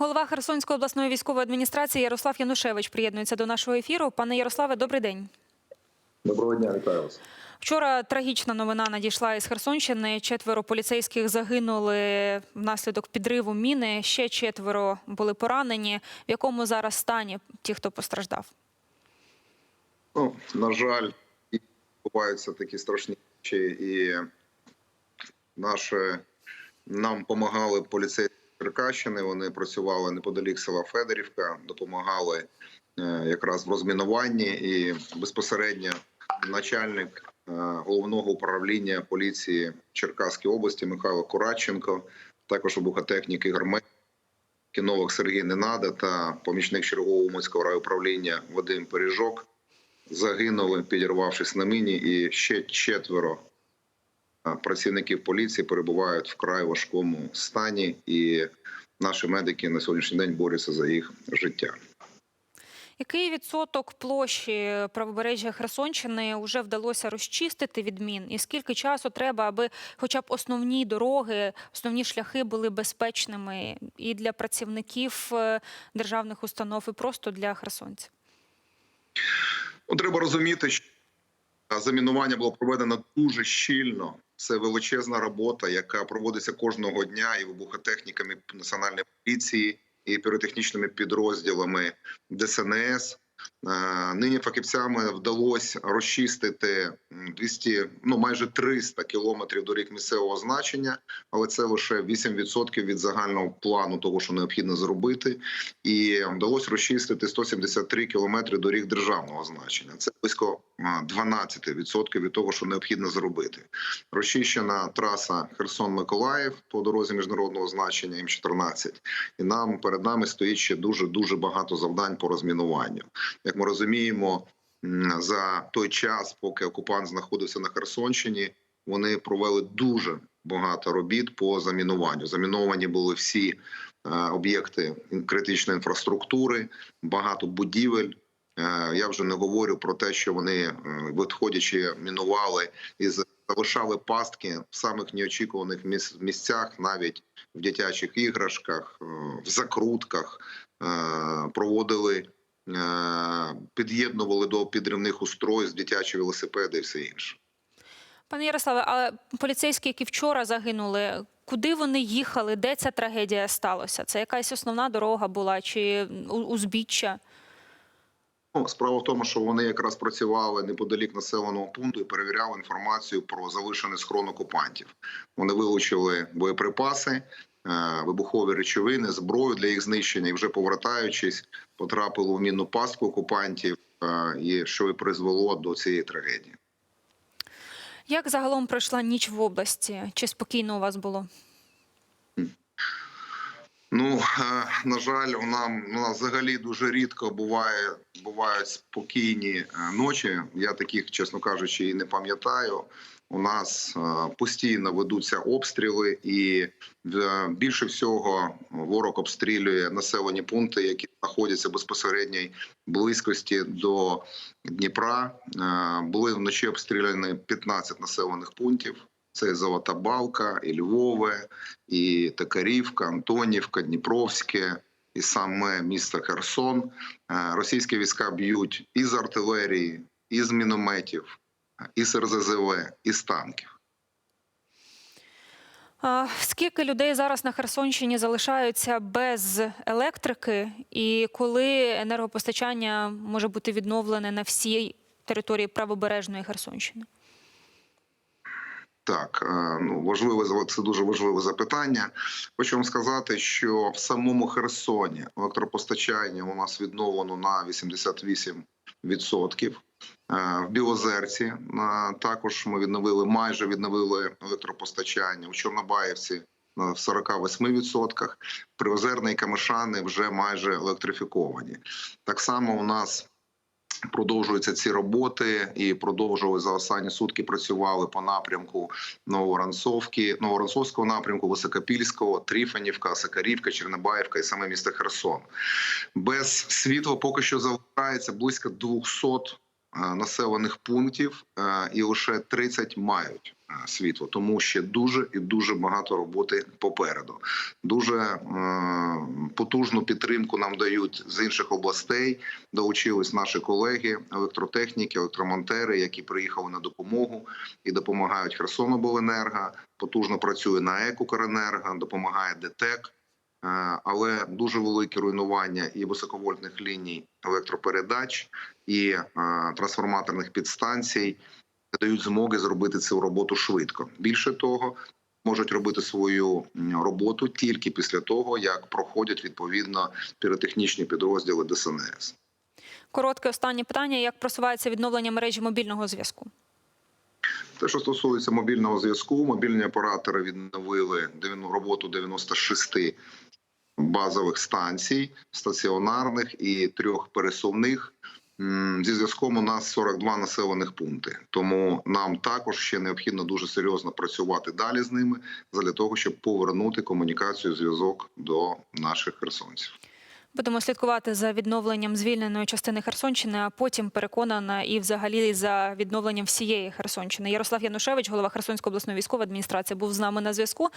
Голова Херсонської обласної військової адміністрації Ярослав Янушевич приєднується до нашого ефіру. Пане Ярославе, добрий день. Доброго дня, вітаю вас. Вчора трагічна новина надійшла із Херсонщини. Четверо поліцейських загинули внаслідок підриву міни. Ще четверо були поранені. В якому зараз стані ті, хто постраждав? Ну, на жаль, і відбуваються такі страшні речі, і наші нам допомагали поліцейські Черкащини. Вони працювали неподалік села Федорівка, допомагали е, якраз в розмінуванні і безпосередньо начальник е, головного управління поліції Черкаської області Михайло Кураченко, також вибухотехнік Ігор Мей, кінолог Сергій Ненада та помічник чергового Уманського райуправління Вадим Пережок загинули, підірвавшись на міні, і ще четверо працівників поліції перебувають в край важкому стані, і наші медики на сьогоднішній день борються за їх життя. Який відсоток площі правобережжя Херсонщини вже вдалося розчистити від мін? І скільки часу треба, аби хоча б основні дороги, основні шляхи були безпечними і для працівників е, державних установ, і просто для херсонців? Ну, треба розуміти, що замінування було проведено дуже щільно. Це величезна робота, яка проводиться кожного дня і вибухотехніками національної поліції, і піротехнічними підрозділами ДСНС. Е, Нині фахівцями вдалося розчистити м, 200, ну майже 300 кілометрів доріг місцевого значення, але це лише 8% від загального плану того, що необхідно зробити, і вдалося розчистити 173 кілометри доріг державного значення. Це близько а, 12% від того, що необхідно зробити. Розчищена траса Херсон-Миколаїв по дорозі міжнародного значення М14. І нам перед нами стоїть ще дуже дуже багато завдань по розмінуванню. Як ми розуміємо, за той час, поки окупант знаходився на Херсонщині, вони провели дуже багато робіт по замінуванню. Заміновані були всі е, об'єкти критичної інфраструктури, багато будівель. Е, Я вже не говорю про те, що вони, е, відходячи, мінували і залишали пастки в самих неочікуваних міс- місцях, навіть в дитячих іграшках, в закрутках, проводили, під'єднували до підривних устройств дитячі велосипеди і все інше. Пане Ярославе, а поліцейські, які вчора загинули, куди вони їхали? Де ця трагедія сталася? Це якась основна дорога була чи узбіччя? Ну, справа в тому, що вони якраз працювали неподалік населеного пункту і перевіряли інформацію про залишений схрон окупантів. Вони вилучили боєприпаси, е, вибухові речовини, зброю для їх знищення, і вже повертаючись, потрапили в мінну пастку окупантів, е, і що і призвело до цієї трагедії. Як загалом пройшла ніч в області? Чи спокійно у вас було? Ну е, на жаль, у нам у нас взагалі дуже рідко буває бувають спокійні е, ночі. Я таких, чесно кажучи, і не пам'ятаю. У нас е, постійно ведуться обстріли, і е, більше всього ворог обстрілює населені пункти, які знаходяться в безпосередній близькості до Дніпра. Е, Були вночі обстріляні 15 населених пунктів. Це Золота Балка, і Львове, і Токарівка, Антонівка, Дніпровське, і саме місто Херсон. Російські війська б'ють і з артилерії, і з мінометів, і з РЗЗВ, і з танків. Скільки людей зараз на Херсонщині залишаються без електрики, і коли енергопостачання може бути відновлене на всій території правобережної Херсонщини? Так, е, ну важливе це дуже важливе запитання. Хочу вам сказати, що в самому Херсоні електропостачання у нас відновлено на 88%. Е, В Білозерці е, також ми відновили майже відновили електропостачання у Чорнобаївці на 48%. Приозерне і Камишани вже майже електрифіковані. Так само у нас Продовжуються ці роботи і продовжували за останні сутки. Працювали по напрямку Новоранцовки, Новоранцовського напрямку, Високопільського, Тріфанівка, Сакарівка, Чернобаївка і саме місто Херсон. Без світла поки що залишається близько 200 е, населених пунктів, е, і лише 30 мають е, світло, тому ще дуже і дуже багато роботи попереду. Дуже е, потужну підтримку нам дають з інших областей. Долучились наші колеги, електротехніки, електромонтери, які приїхали на допомогу і допомагають Херсонобленерго. Потужно працює на Екукренерго, допомагає ДТЕК. Е, але дуже велике руйнування і високовольтних ліній електропередач, і е, трансформаторних підстанцій дають змоги зробити цю роботу швидко. Більше того, можуть робити свою роботу тільки після того, як проходять відповідно піротехнічні підрозділи ДСНС. Коротке останнє питання: як просувається відновлення мережі мобільного зв'язку? Те, що стосується мобільного зв'язку, мобільні оператори відновили роботу 96 базових станцій стаціонарних і трьох пересувних. Зі зв'язком у нас 42 населених пункти, тому нам також ще необхідно дуже серйозно працювати далі з ними для того, щоб повернути комунікацію, зв'язок до наших херсонців. Будемо слідкувати за відновленням звільненої частини Херсонщини, а потім переконана і взагалі за відновленням всієї Херсонщини. Ярослав Янушевич, голова Херсонської обласної військової адміністрації, був з нами на зв'язку.